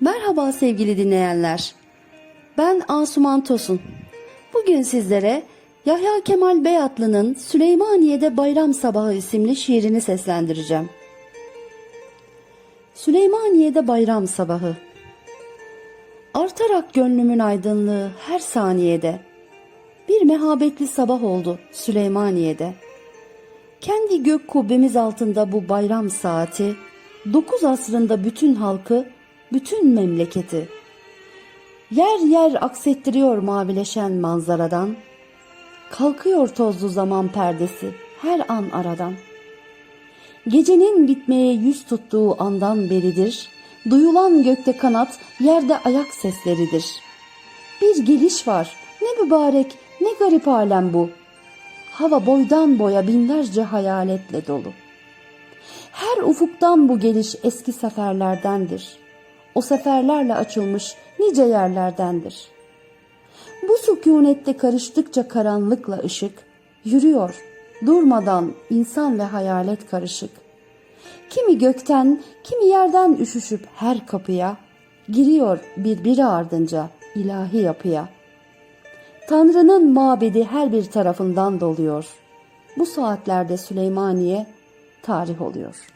Merhaba sevgili dinleyenler. Ben Asuman Tosun. Bugün sizlere Yahya Kemal Beyatlı'nın Süleymaniye'de Bayram Sabahı isimli şiirini seslendireceğim. Süleymaniye'de Bayram Sabahı Artarak gönlümün aydınlığı her saniyede. Bir mehabetli sabah oldu Süleymaniye'de. Kendi gök kubbemiz altında bu bayram saati, dokuz asrında bütün halkı, bütün memleketi. Yer yer aksettiriyor mavileşen manzaradan, kalkıyor tozlu zaman perdesi her an aradan. Gecenin bitmeye yüz tuttuğu andan beridir, duyulan gökte kanat, yerde ayak sesleridir. Bir geliş var, ne mübarek, ne garip alem bu. Hava boydan boya binlerce hayaletle dolu. Her ufuktan bu geliş eski seferlerdendir. O seferlerle açılmış nice yerlerdendir. Bu sükunette karıştıkça karanlıkla ışık, yürüyor, durmadan insan ve hayalet karışık. Kimi gökten, kimi yerden üşüşüp her kapıya, giriyor birbiri ardınca ilahi yapıya. Tanrı'nın mabedi her bir tarafından doluyor. Bu saatlerde Süleymaniye tarih oluyor.''